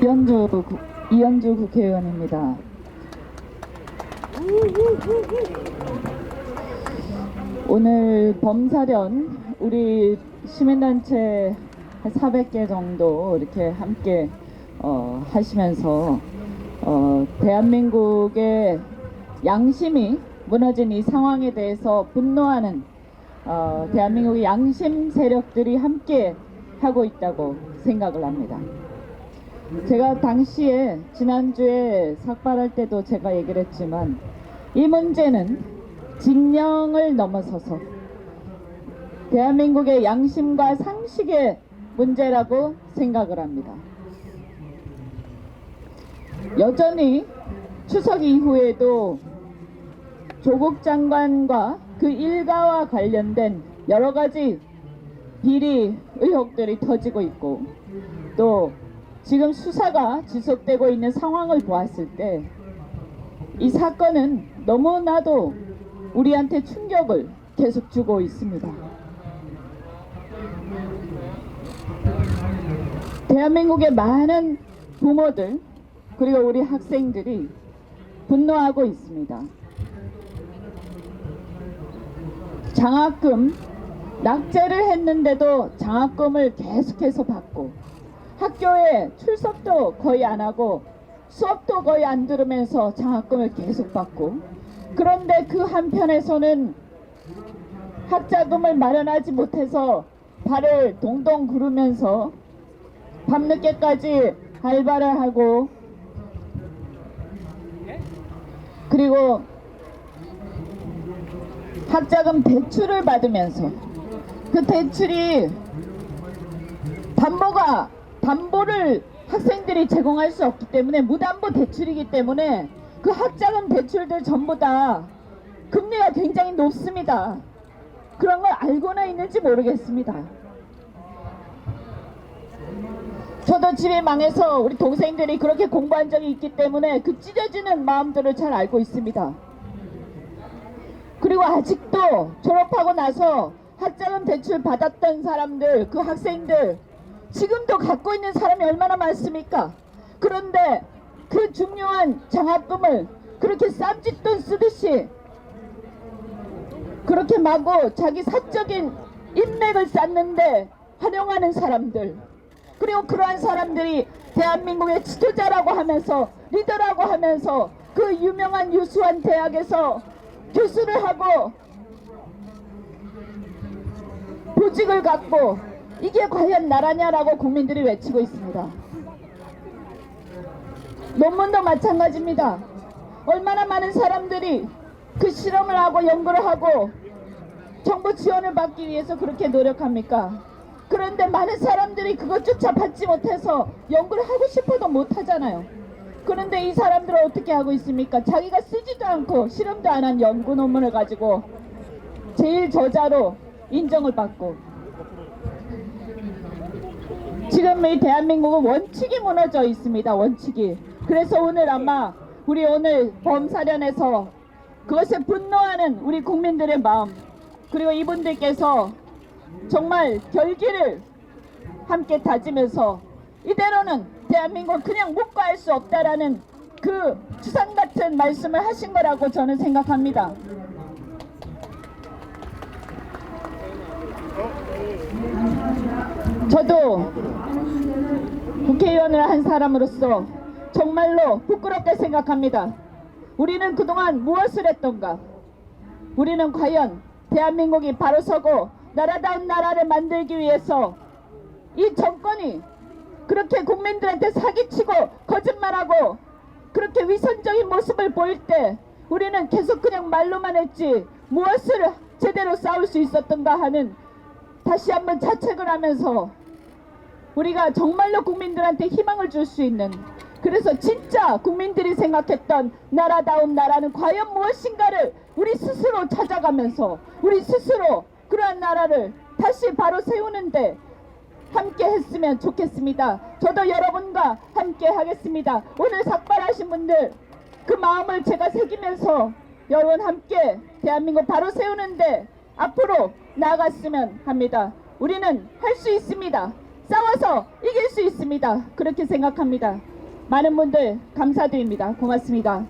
이현주, 구- 이현주 국회의원입니다. 오늘 범사련 우리 시민단체 한 400개 정도 이렇게 함께 어, 하시면서 어, 대한민국의 양심이 무너진 이 상황에 대해서 분노하는 어, 대한민국의 양심 세력들이 함께 하고 있다고 생각을 합니다. 제가 당시에 지난주에 삭발할 때도 제가 얘기를 했지만 이 문제는 진영을 넘어서서 대한민국의 양심과 상식의 문제라고 생각을 합니다. 여전히 추석 이후에도 조국 장관과 그 일가와 관련된 여러 가지 비리 의혹들이 터지고 있고 또 지금 수사가 지속되고 있는 상황을 보았을 때 이 사건은 너무나도 우리한테 충격을 계속 주고 있습니다. 대한민국의 많은 부모들 그리고 우리 학생들이 분노하고 있습니다. 장학금 낙제를 했는데도 장학금을 계속해서 받고 학교에 출석도 거의 안 하고 수업도 거의 안 들으면서 장학금을 계속 받고 그런데 그 한편에서는 학자금을 마련하지 못해서 발을 동동 구르면서 밤늦게까지 알바를 하고 그리고 학자금 대출을 받으면서 그 대출이 담보가 담보를 학생들이 제공할 수 없기 때문에 무담보 대출이기 때문에 그 학자금 대출들 전부 다 금리가 굉장히 높습니다. 그런 걸 알고는 있는지 모르겠습니다. 저도 집이 망해서 우리 동생들이 그렇게 공부한 적이 있기 때문에 그 찢어지는 마음들을 잘 알고 있습니다. 그리고 아직도 졸업하고 나서 학자금 대출 받았던 사람들, 그 학생들, 지금도 갖고 있는 사람이 얼마나 많습니까? 그런데 그 중요한 장학금을 그렇게 쌈짓돈 쓰듯이 그렇게 마구 자기 사적인 인맥을 쌓는데 활용하는 사람들 그리고 그러한 사람들이 대한민국의 지도자라고 하면서 리더라고 하면서 그 유명한 유수한 대학에서 교수를 하고 보직을 갖고 이게 과연 나라냐라고 국민들이 외치고 있습니다. 논문도 마찬가지입니다. 얼마나 많은 사람들이 그 실험을 하고 연구를 하고 정부 지원을 받기 위해서 그렇게 노력합니까? 그런데 많은 사람들이 그것조차 받지 못해서 연구를 하고 싶어도 못하잖아요. 그런데 이 사람들은 어떻게 하고 있습니까? 자기가 쓰지도 않고 실험도 안 한 연구 논문을 가지고 제일 저자로 인정을 받고 지금 이 대한민국은 원칙이 무너져 있습니다. 원칙이. 그래서 오늘 아마 우리 오늘 범사련에서 그것에 분노하는 우리 국민들의 마음 그리고 이분들께서 정말 결기를 함께 다지면서 이대로는 대한민국 그냥 묵과할 수 없다라는 그 주상 같은 말씀을 하신 거라고 저는 생각합니다. 저도 국회의원을 한 사람으로서 정말로 부끄럽게 생각합니다. 우리는 그동안 무엇을 했던가? 우리는 과연 대한민국이 바로 서고 나라다운 나라를 만들기 위해서 이 정권이 그렇게 국민들한테 사기치고 거짓말하고 그렇게 위선적인 모습을 보일 때 우리는 계속 그냥 말로만 했지 무엇을 제대로 싸울 수 있었던가 하는 다시 한번 자책을 하면서 우리가 정말로 국민들한테 희망을 줄 수 있는 그래서 진짜 국민들이 생각했던 나라다운 나라는 과연 무엇인가를 우리 스스로 찾아가면서 우리 스스로 그러한 나라를 다시 바로 세우는데 함께 했으면 좋겠습니다. 저도 여러분과 함께 하겠습니다. 오늘 삭발하신 분들 그 마음을 제가 새기면서 여러분 함께 대한민국 바로 세우는데 앞으로 나아갔으면 합니다. 우리는 할 수 있습니다. 싸워서 이길 수 있습니다. 그렇게 생각합니다. 많은 분들 감사드립니다. 고맙습니다.